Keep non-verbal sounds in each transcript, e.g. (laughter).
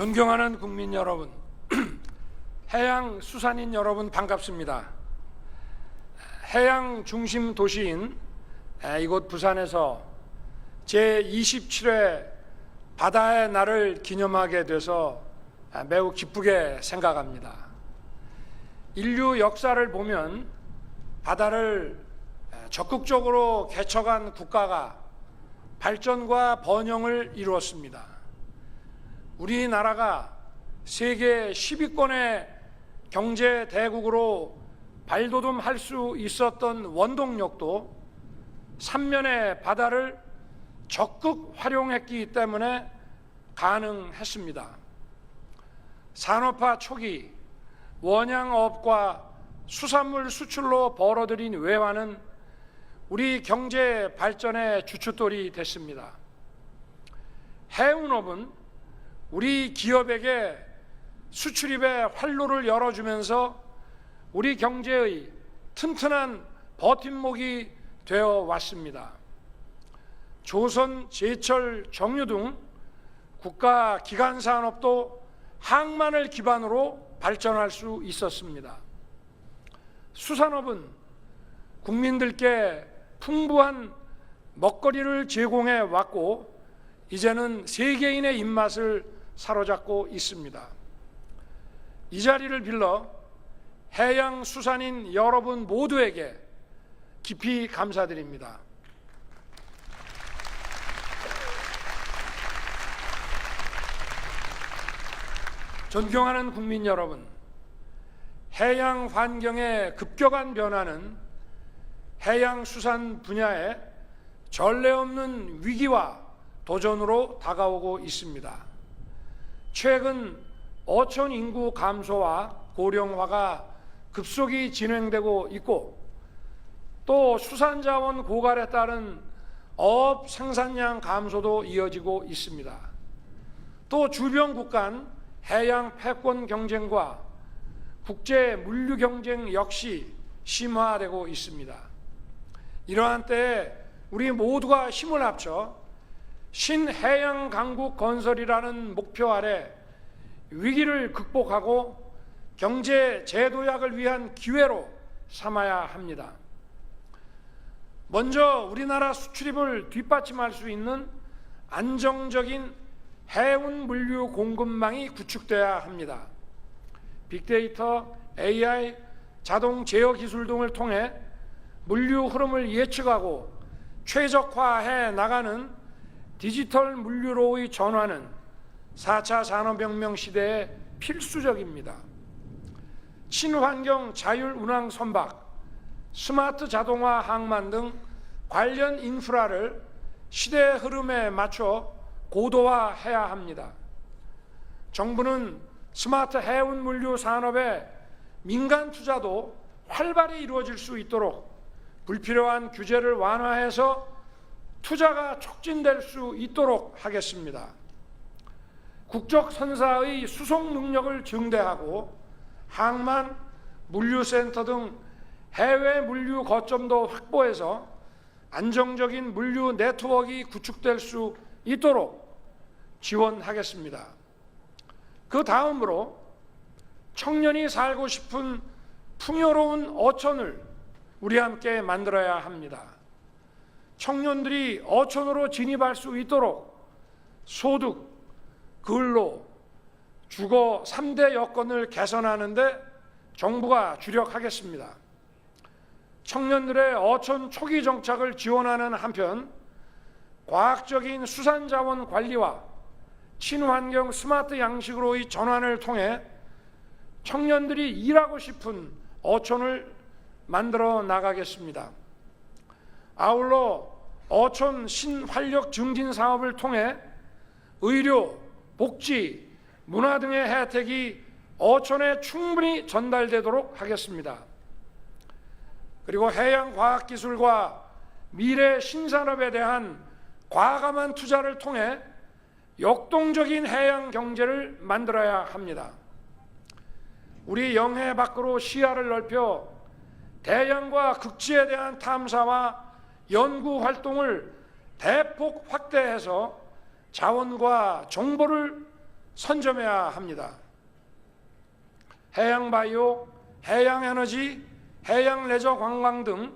존경하는 국민 여러분, (clears throat) 해양 수산인 여러분 반갑습니다. 해양 중심 도시인 이곳 부산에서 제 27회 바다의 날을 기념하게 돼서 매우 기쁘게 생각합니다. 인류 역사를 보면 바다를 적극적으로 개척한 국가가 발전과 번영을 이루었습니다. 우리나라가 세계 10위권의 경제 대국으로 발돋움할 수 있었던 원동력도 삼면의 바다를 적극 활용했기 때문에 가능했습니다. 산업화 초기 원양업과 수산물 수출로 벌어들인 외화는 우리 경제 발전의 주춧돌이 됐습니다. 해운업은 우리 기업에게 수출입의 활로를 열어주면서 우리 경제의 튼튼한 버팀목이 되어 왔습니다. 조선, 제철, 정유 등 국가 기관 산업도 항만을 기반으로 발전할 수 있었습니다. 수산업은 국민들께 풍부한 먹거리를 제공해 왔고 이제는 세계인의 입맛을 사로잡고 있습니다. 이 자리를 빌러 해양 수산인 여러분 모두에게 깊이 감사드립니다. 존경하는 국민 여러분, 해양 환경의 급격한 변화는 해양 수산 분야에 전례 없는 위기와 도전으로 다가오고 있습니다. 최근 어촌 인구 감소와 고령화가 급속히 진행되고 있고 또 수산자원 고갈에 따른 어업 생산량 감소도 이어지고 있습니다. 또 주변국 간 해양 패권 경쟁과 국제 물류 경쟁 역시 심화되고 있습니다. 이러한 때에 우리 모두가 힘을 합쳐 신해양 강국 건설이라는 목표 아래 위기를 극복하고 경제 재도약을 위한 기회로 삼아야 합니다. 먼저 우리나라 수출입을 뒷받침할 수 있는 안정적인 해운 물류 공급망이 구축돼야 합니다. 빅데이터, AI, 자동 제어 기술 등을 통해 물류 흐름을 예측하고 최적화해 나가는 디지털 물류로의 전환은 4차 산업혁명 시대에 필수적입니다. 친환경 자율 운항 선박, 스마트 자동화 항만 등 관련 인프라를 시대 흐름에 맞춰 고도화해야 합니다. 정부는 스마트 해운 물류 산업의 민간 투자도 활발히 이루어질 수 있도록 불필요한 규제를 완화해서 투자가 촉진될 수 있도록 하겠습니다. 국적 선사의 수송 능력을 증대하고 항만, 물류센터 등 해외 물류 거점도 확보해서 안정적인 물류 네트워크가 구축될 수 있도록 지원하겠습니다. 그 다음으로 청년이 살고 싶은 풍요로운 어촌을 우리 함께 만들어야 합니다. 청년들이 어촌으로 진입할 수 있도록 소득, 근로, 주거 3대 여건을 개선하는데 정부가 주력하겠습니다. 청년들의 어촌 초기 정착을 지원하는 한편 과학적인 수산 자원 관리와 친환경 스마트 양식으로의 전환을 통해 청년들이 일하고 싶은 어촌을 만들어 나가겠습니다. 아울러 어촌 신활력 증진 사업을 통해 의료, 복지, 문화 등의 혜택이 어촌에 충분히 전달되도록 하겠습니다. 그리고 해양과학기술과 미래 신산업에 대한 과감한 투자를 통해 역동적인 해양 경제를 만들어야 합니다. 우리 영해 밖으로 시야를 넓혀 대양과 극지에 대한 탐사와 연구 활동을 대폭 확대해서 자원과 정보를 선점해야 합니다. 해양 바이오, 해양 에너지, 해양 레저 관광 등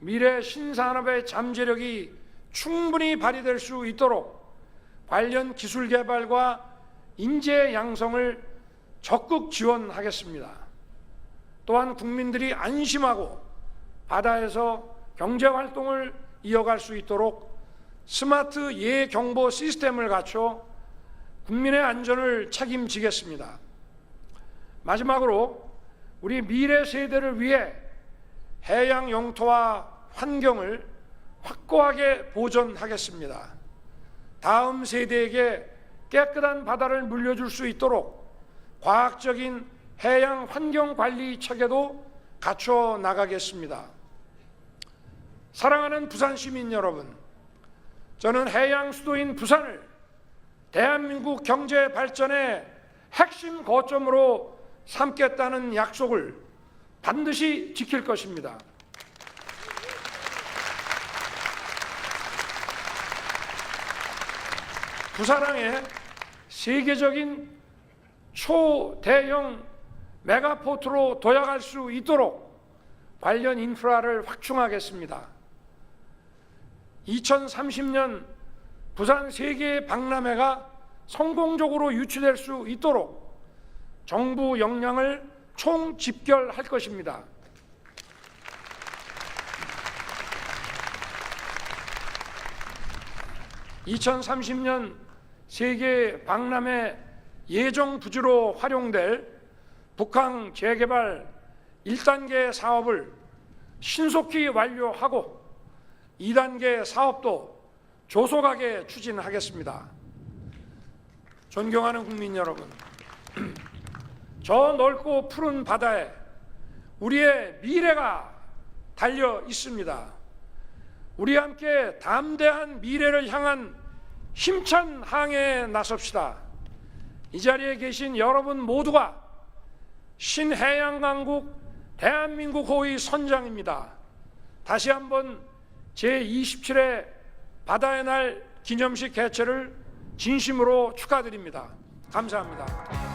미래 신산업의 잠재력이 충분히 발휘될 수 있도록 관련 기술 개발과 인재 양성을 적극 지원하겠습니다. 또한 국민들이 안심하고 바다에서 경제 활동을 이어갈 수 있도록 스마트 예경보 시스템을 갖춰 국민의 안전을 책임지겠습니다. 마지막으로 우리 미래 세대를 위해 해양 영토와 환경을 확고하게 보존하겠습니다. 다음 세대에게 깨끗한 바다를 물려줄 수 있도록 과학적인 해양 환경 관리 체계도 갖춰 나가겠습니다. 사랑하는 부산 시민 여러분, 저는 해양 수도인 부산을 대한민국 경제 발전의 핵심 거점으로 삼겠다는 약속을 반드시 지킬 것입니다. 부산항에 세계적인 초대형 메가포트로 도약할 수 있도록 관련 인프라를 확충하겠습니다. 2030년 부산 세계 박람회가 성공적으로 유치될 수 있도록 정부 역량을 총 집결할 것입니다. (2030년) 세계 박람회 예정 부지로 활용될 북항 재개발 1단계 사업을 신속히 완료하고 2단계 사업도 조속하게 추진하겠습니다. 존경하는 국민 여러분, (clears throat) 저 넓고 푸른 바다에 우리의 미래가 달려 있습니다. 우리 함께 담대한 미래를 향한 힘찬 항해에 나섭시다. 이 자리에 계신 여러분 모두가 신해양강국 대한민국 호의 선장입니다. 다시 한번 제27회 바다의 날 기념식 개최를 진심으로 축하드립니다. 감사합니다.